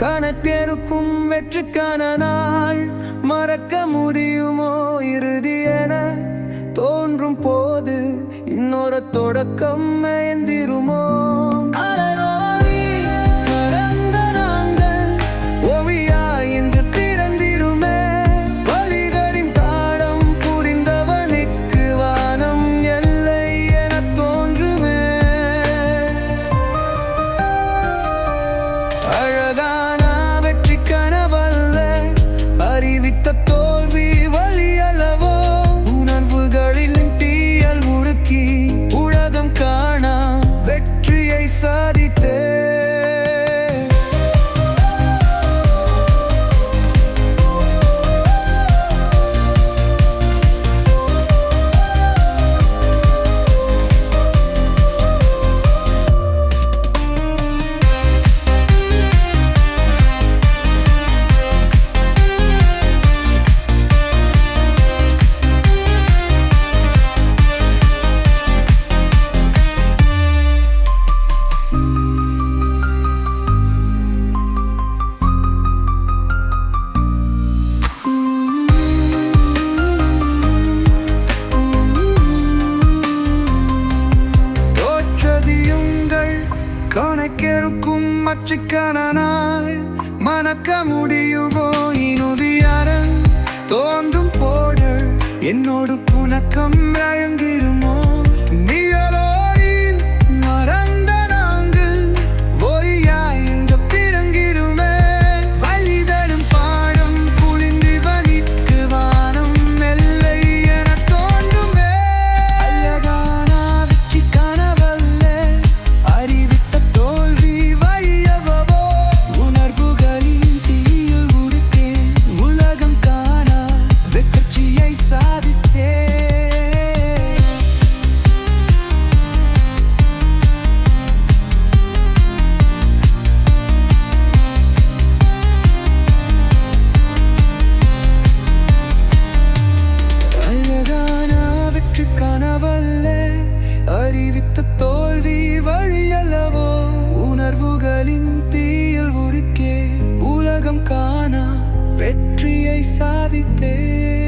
கணப்பேருக்கும் வெற்றுக்கான நாள். மறக்க முடியுமோ இறுதி என தோன்றும் போது இன்னொரு தொடக்கம் என் கணக்கெருக்கும் மச்சுக்கணனாய் மணக்க முடியுமோ இனுதியாரன். தோன்றும் போடு என்னோடு புணக்கம் ரயங்க வெற்றியை சாதித்தேன்.